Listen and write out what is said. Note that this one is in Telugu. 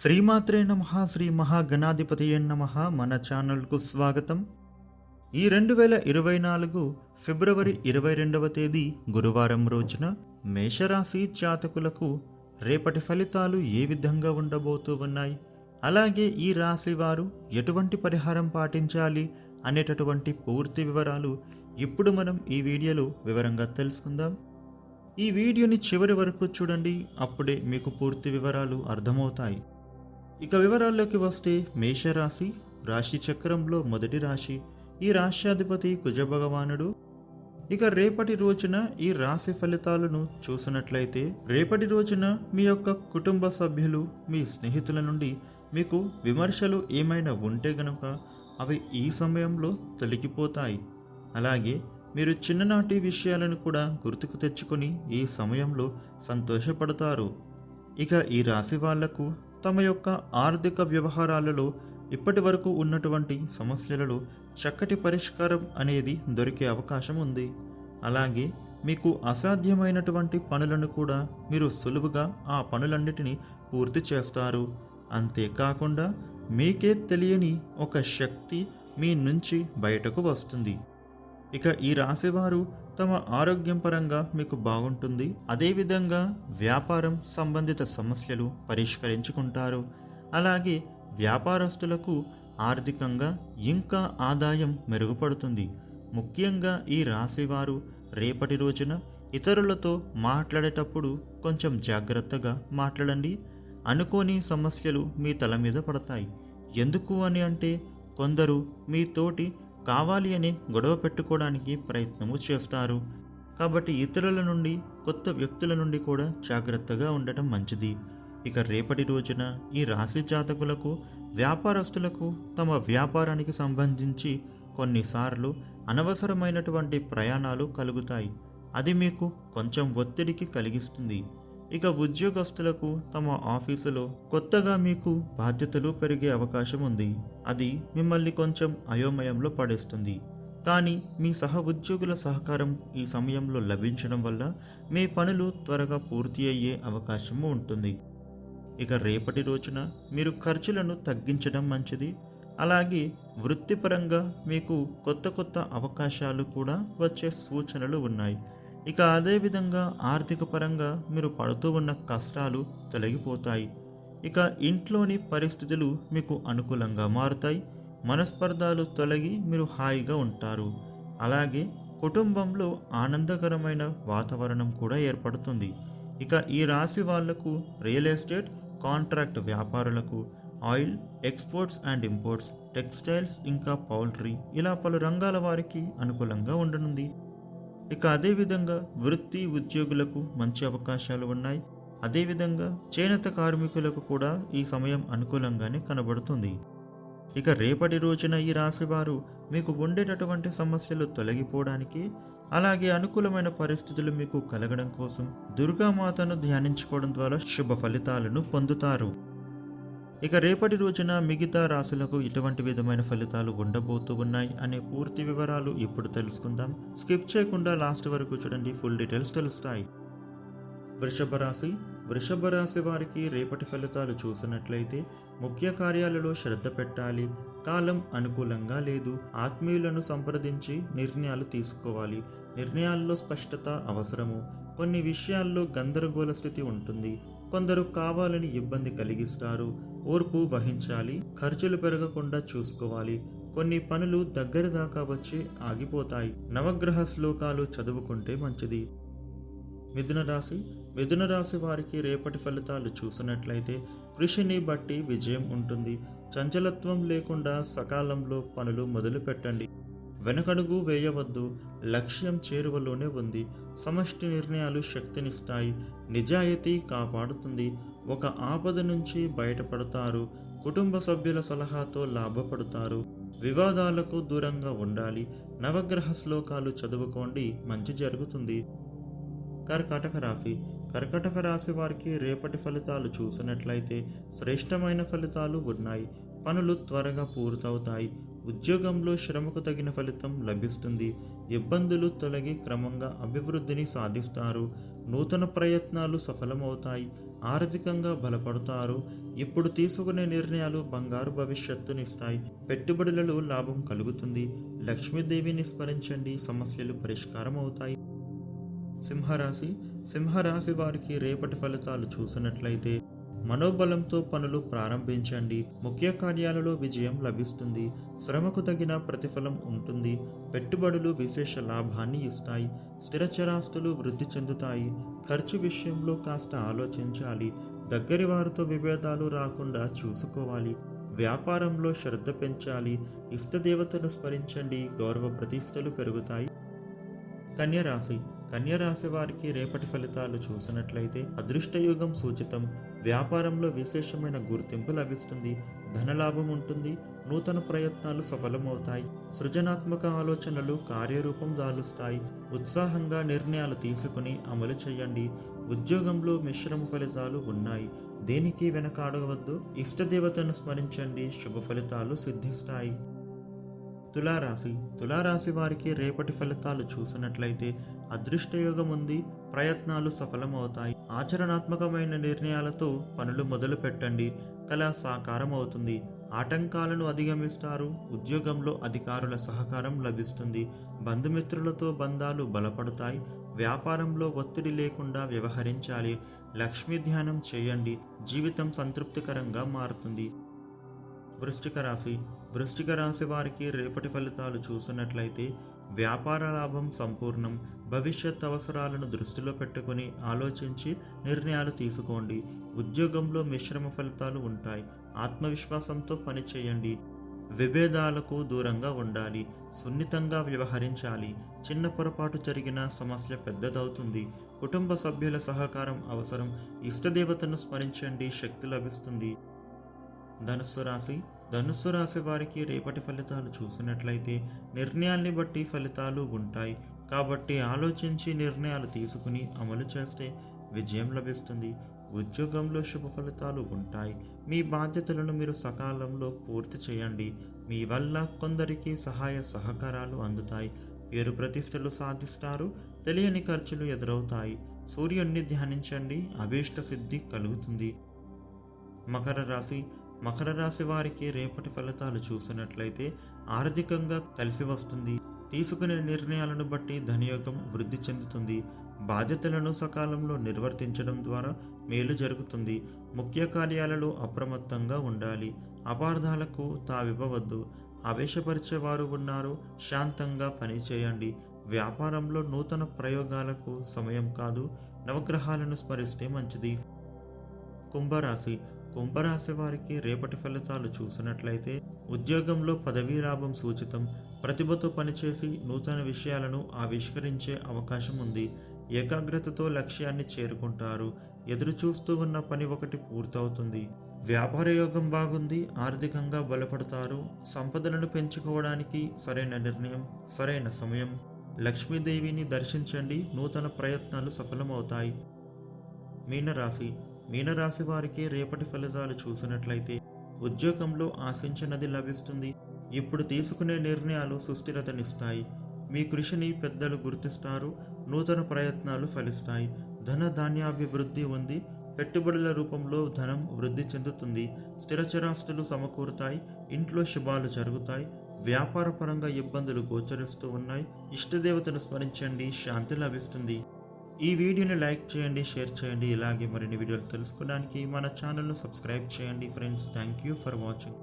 శ్రీమాత్రే నమ శ్రీ మహాగణాధిపతి నమ. మన ఛానల్కు స్వాగతం. ఈ రెండు వేల ఇరవై నాలుగు ఫిబ్రవరి ఇరవై రెండవ తేదీ గురువారం రోజున మేషరాశి జాతకులకు రేపటి ఫలితాలు ఏ విధంగా ఉండబోతూ ఉన్నాయి? అలాగే ఈ రాశి వారు ఎటువంటి పరిహారం పాటించాలి అనేటటువంటి పూర్తి వివరాలు ఇప్పుడు మనం ఈ వీడియోలో వివరంగా తెలుసుకుందాం. ఈ వీడియోని చివరి వరకు చూడండి అప్పుడే మీకు పూర్తి వివరాలు అర్థమవుతాయి. ఇక వివరాల్లోకి వస్తే మేషరాశి రాశి చక్రంలో మొదటి రాశి ఈ రాశ్యాధిపతి కుజభగవానుడు. ఇక రేపటి రోజున ఈ రాశి ఫలితాలను చూసినట్లయితే రేపటి రోజున మీ యొక్క కుటుంబ సభ్యులు మీ స్నేహితుల నుండి మీకు విమర్శలు ఏమైనా ఉంటే గనుక అవి ఈ సమయంలో తొలగిపోతాయి. అలాగే మీరు చిన్ననాటి విషయాలను కూడా గుర్తుకు తెచ్చుకొని ఈ సమయంలో సంతోషపడతారు. ఇక ఈ రాశి వాళ్ళకు తమ యొక్క ఆర్థిక వ్యవహారాలలో ఇప్పటి వరకు ఉన్నటువంటి సమస్యలలో చక్కటి పరిష్కారం అనేది దొరికే అవకాశం ఉంది. అలాగే మీకు అసాధ్యమైనటువంటి పనులను కూడా మీరు సులువుగా ఆ పనులన్నిటినీ పూర్తి చేస్తారు. అంతేకాకుండా మీకే తెలియని ఒక శక్తి మీ నుంచి బయటకు వస్తుంది. ఇక ఈ రాశివారు తమ ఆరోగ్యం పరంగా మీకు బాగుంటుంది. అదేవిధంగా వ్యాపారం సంబంధిత సమస్యలు పరిష్కరించుకుంటారు. అలాగే వ్యాపారస్తులకు ఆర్థికంగా ఇంకా ఆదాయం మెరుగుపడుతుంది. ముఖ్యంగా ఈ రాశివారు రేపటి రోజున ఇతరులతో మాట్లాడేటప్పుడు కొంచెం జాగ్రత్తగా మాట్లాడండి. అనుకోని సమస్యలు మీ తల మీద పడతాయి. ఎందుకు అని అంటే కొందరు మీ తోటి కావాలి అని గొడవ పెట్టుకోవడానికి ప్రయత్నము చేస్తారు. కాబట్టి ఇతరుల నుండి కొత్త వ్యక్తుల నుండి కూడా జాగ్రత్తగా ఉండటం మంచిది. ఇక రేపటి రోజున ఈ రాశి జాతకులకు వ్యాపారస్తులకు తమ వ్యాపారానికి సంబంధించి కొన్నిసార్లు అనవసరమైనటువంటి ప్రయాణాలు కలుగుతాయి. అది మీకు కొంచెం ఒత్తిడికి కలిగిస్తుంది. ఇక ఉద్యోగస్తులకు తమ ఆఫీసులో కొత్తగా మీకు బాధ్యతలు పెరిగే అవకాశం ఉంది. అది మిమ్మల్ని కొంచెం అయోమయంలో పడేస్తుంది. కానీ మీ సహ ఉద్యోగుల సహకారం ఈ సమయంలో లభించడం వల్ల మీ పనులు త్వరగా పూర్తి అయ్యే అవకాశము ఉంటుంది. ఇక రేపటి రోజున మీరు ఖర్చులను తగ్గించడం మంచిది. అలాగే వృత్తిపరంగా మీకు కొత్త కొత్త అవకాశాలు కూడా వచ్చే సూచనలు ఉన్నాయి. ఇక అదేవిధంగా ఆర్థిక పరంగా మీరు పడుతూ ఉన్న కష్టాలు తొలగిపోతాయి. ఇక ఇంట్లోని పరిస్థితులు మీకు అనుకూలంగా మారుతాయి. మనస్పర్ధాలు తొలగి మీరు హాయిగా ఉంటారు. అలాగే కుటుంబంలో ఆనందకరమైన వాతావరణం కూడా ఏర్పడుతుంది. ఇక ఈ రాశి వాళ్ళకు రియల్ ఎస్టేట్ కాంట్రాక్ట్ వ్యాపారులకు oil exports and imports textiles ఇంకా పౌల్ట్రీ ఇలా పలు రంగాల వారికి అనుకూలంగా ఉండనుంది. ఇక అదేవిధంగా వృత్తి ఉద్యోగులకు మంచి అవకాశాలు ఉన్నాయి. అదేవిధంగా చేనేత కార్మికులకు కూడా ఈ సమయం అనుకూలంగానే కనబడుతుంది. ఇక రేపటి రోజున ఈ రాశివారు మీకు ఉండేటటువంటి సమస్యలు తొలగిపోవడానికి అలాగే అనుకూలమైన పరిస్థితులు మీకు కలగడం కోసం దుర్గామాతను ధ్యానించుకోవడం ద్వారా శుభ ఫలితాలను పొందుతారు. ఇక రేపటి రోజున మిగతా రాశులకు ఇటువంటి విధమైన ఫలితాలు ఉండబోతూ ఉన్నాయి అనే పూర్తి వివరాలు ఇప్పుడు తెలుసుకుందాం. స్కిప్ చేయకుండా లాస్ట్ వరకు చూడండి ఫుల్ డీటెయిల్స్ తెలుస్తాయి. వృషభ రాశి. వృషభ రాశి వారికి రేపటి ఫలితాలు చూసినట్లయితే ముఖ్య కార్యాలలో శ్రద్ధ పెట్టాలి కాలం అనుకూలంగా లేదు ఆత్మీయులను సంప్రదించి నిర్ణయాలు తీసుకోవాలి నిర్ణయాల్లో స్పష్టత అవసరము కొన్ని విషయాల్లో గందరగోళ స్థితి ఉంటుంది కొందరు కావాలని ఇబ్బంది కలిగిస్తారు. ఓర్పు వహించాలి ఖర్చులు పెరగకుండా చూసుకోవాలి. కొన్ని పనులు దగ్గర దాకా వచ్చి ఆగిపోతాయి. నవగ్రహ శ్లోకాలు చదువుకుంటే మంచిది. మిథున రాశి. మిథున రాశి వారికి రేపటి ఫలితాలు చూసినట్లయితే కృషిని బట్టి విజయం ఉంటుంది. చంచలత్వం లేకుండా సకాలంలో పనులు మొదలు పెట్టండి వెనకడుగు వేయవద్దు లక్ష్యం చేరువలోనే ఉంది. సమష్టి నిర్ణయాలు శక్తినిస్తాయి. నిజాయితీ కాపాడుతుంది. ఒక ఆపద నుంచి బయటపడతారు. కుటుంబ సభ్యుల సలహాతో లాభపడతారు. వివాదాలకు దూరంగా ఉండాలి. నవగ్రహ శ్లోకాలు చదువుకోండి. మంచి జరుగుతుంది. కర్కాటక రాశి. కర్కాటక రాశి వారికి రేపటి ఫలితాలు చూసినట్లయితే శ్రేష్టమైన ఫలితాలు ఉన్నాయి. పనులు త్వరగా పూర్తవుతాయి. ఉద్యోగంలో శ్రమకు తగిన ఫలితం లభిస్తుంది. ఇబ్బందులు తొలగి క్రమంగా అభివృద్ధిని సాధిస్తారు. నూతన ప్రయత్నాలు సఫలమవుతాయి. ఆర్థికంగా బలపడతారు. ఇప్పుడు తీసుకునే నిర్ణయాలు బంగారు భవిష్యత్తునిస్తాయి. పెట్టుబడులలో లాభం కలుగుతుంది. లక్ష్మీదేవిని స్మరించండి. సమస్యలు పరిష్కారం అవుతాయి సింహరాశి. సింహరాశి వారికి రేపటి ఫలితాలు చూసినట్లయితే మనోబలంతో పనులు ప్రారంభించండి. ముఖ్య కార్యాలలో విజయం లభిస్తుంది. శ్రమకు తగిన ప్రతిఫలం ఉంటుంది. పెట్టుబడులు విశేష లాభాన్ని ఇస్తాయి. స్థిరచరాస్తులు వృద్ధి చెందుతాయి. ఖర్చు విషయంలో కాస్త ఆలోచించాలి. దగ్గరి వారితో విభేదాలు రాకుండా చూసుకోవాలి. వ్యాపారంలో శ్రద్ధ పెంచాలి. ఇష్టదేవతను స్మరించండి. గౌరవ ప్రతిష్టలు పెరుగుతాయి. కన్యరాశి కన్యరాశి వారికి రేపటి ఫలితాలు చూసినట్లయితే అదృష్టయుగం సూచితం. వ్యాపారంలో విశేషమైన గుర్తింపు లభిస్తుంది. ధనలాభం ఉంటుంది. నూతన ప్రయత్నాలు సఫలమవుతాయి. సృజనాత్మక ఆలోచనలు కార్యరూపం దాలుస్తాయి. ఉత్సాహంగా నిర్ణయాలు తీసుకుని అమలు చేయండి. ఉద్యోగంలో మిశ్రమ ఫలితాలు ఉన్నాయి. దేనికి వెనకాడవద్దు. ఇష్టదేవతను స్మరించండి. శుభ ఫలితాలు సిద్ధిస్తాయి. తులారాశి. తులారాశి వారికి రేపటి ఫలితాలు చూసినట్లయితే అదృష్టయోగం ఉంది ప్రయత్నాలు సఫలమవుతాయి. ఆచరణాత్మకమైన నిర్ణయాలతో పనులు మొదలు పెట్టండి. కళ సాకారం అవుతుంది ఆటంకాలను అధిగమిస్తారు. ఉద్యోగంలో అధికారుల సహకారం లభిస్తుంది. బంధుమిత్రులతో బంధాలు బలపడతాయి. వ్యాపారంలో ఒత్తిడి లేకుండా వ్యవహరించాలి. లక్ష్మీ ధ్యానం చేయండి. జీవితం సంతృప్తికరంగా మారుతుంది. వృష్టిక రాశి. వృష్టిక రాశి వారికి రేపటి ఫలితాలు చూసినట్లయితే వ్యాపార లాభం సంపూర్ణం. భవిష్యత్ అవసరాలను దృష్టిలో పెట్టుకుని ఆలోచించి నిర్ణయాలు తీసుకోండి. ఉద్యోగంలో మిశ్రమ ఫలితాలు ఉంటాయి. ఆత్మవిశ్వాసంతో పనిచేయండి విభేదాలకు దూరంగా ఉండాలి. సున్నితంగా వ్యవహరించాలి. చిన్న పొరపాటు జరిగిన సమస్య పెద్దదవుతుంది. కుటుంబ సభ్యుల సహకారం అవసరం. ఇష్టదేవతను స్మరించండి. శక్తి లభిస్తుంది. ధనుస్సు రాశి. ధనుస్సు రాశి వారికి రేపటి ఫలితాలు చూసినట్లయితే నిర్ణయాల్ని బట్టి ఫలితాలు ఉంటాయి. కాబట్టి ఆలోచించి నిర్ణయాలు తీసుకుని అమలు చేస్తే విజయం లభిస్తుంది. ఉద్యోగంలో శుభ ఫలితాలు ఉంటాయి. మీ బాధ్యతలను మీరు సకాలంలో పూర్తి చేయండి. మీ వల్ల కొందరికి సహాయ సహకారాలు అందుతాయి. పేరు ప్రతిష్టలు సాధిస్తారు. తెలియని ఖర్చులు ఎదురవుతాయి. సూర్యుణ్ణి ధ్యానించండి. అభీష్ట సిద్ధి కలుగుతుంది. మకర రాశి మకర రాశి వారికి రేపటి ఫలితాలు చూసినట్లయితే ఆర్థికంగా కలిసి వస్తుంది. తీసుకునే నిర్ణయాలను బట్టి ధనయోగం వృద్ధి చెందుతుంది. బాధ్యతలను సకాలంలో నిర్వర్తించడం ద్వారా మేలు జరుగుతుంది. ముఖ్య కార్యాలలో అప్రమత్తంగా ఉండాలి. అపార్థాలకు తావివ్వవద్దు. ఆవేశపరిచేవారు ఉన్నారు. శాంతంగా పనిచేయండి వ్యాపారంలో నూతన ప్రయోగాలకు సమయం కాదు. నవగ్రహాలను స్మరిస్తే మంచిది. కుంభరాశి కుంభరాశి వారికి రేపటి ఫలితాలు చూసినట్లయితే ఉద్యోగంలో పదవీ లాభం సూచితం. ప్రతిభతో పనిచేసి నూతన విషయాలను ఆవిష్కరించే అవకాశం ఉంది. ఏకాగ్రతతో లక్ష్యాన్ని చేరుకుంటారు. ఎదురు చూస్తూ ఉన్న పని ఒకటి పూర్తవుతుంది. వ్యాపార యోగం బాగుంది ఆర్థికంగా బలపడతారు. సంపదలను పెంచుకోవడానికి సరైన నిర్ణయం సరైన సమయం. లక్ష్మీదేవిని దర్శించండి నూతన ప్రయత్నాలు సఫలమవుతాయి. మీనరాశి మీనరాశి వారికి రేపటి ఫలితాలు చూసినట్లయితే ఉద్యోగంలో ఆశించినది లభిస్తుంది. ఇప్పుడు తీసుకునే నిర్ణయాలు సుస్థిరతనిస్తాయి. మీ కృషిని పెద్దలు గుర్తిస్తారు. నూతన ప్రయత్నాలు ఫలిస్తాయి. ధన ధాన్యాభివృద్ధి ఉంది. పెట్టుబడుల రూపంలో ధనం వృద్ధి చెందుతుంది. స్థిరచరాస్తులు సమకూరుతాయి. ఇంట్లో శుభాలు జరుగుతాయి. వ్యాపారపరంగా ఇబ్బందులు గోచరిస్తూ ఉన్నాయి. ఇష్టదేవతను స్మరించండి. శాంతి లభిస్తుంది. ఈ వీడియోని లైక్ చేయండి షేర్ చేయండి. ఇలాగే మరిన్ని వీడియోలు తెలుసుకోవడానికి మన ఛానల్ను సబ్స్క్రైబ్ చేయండి friends. Thank you for watching.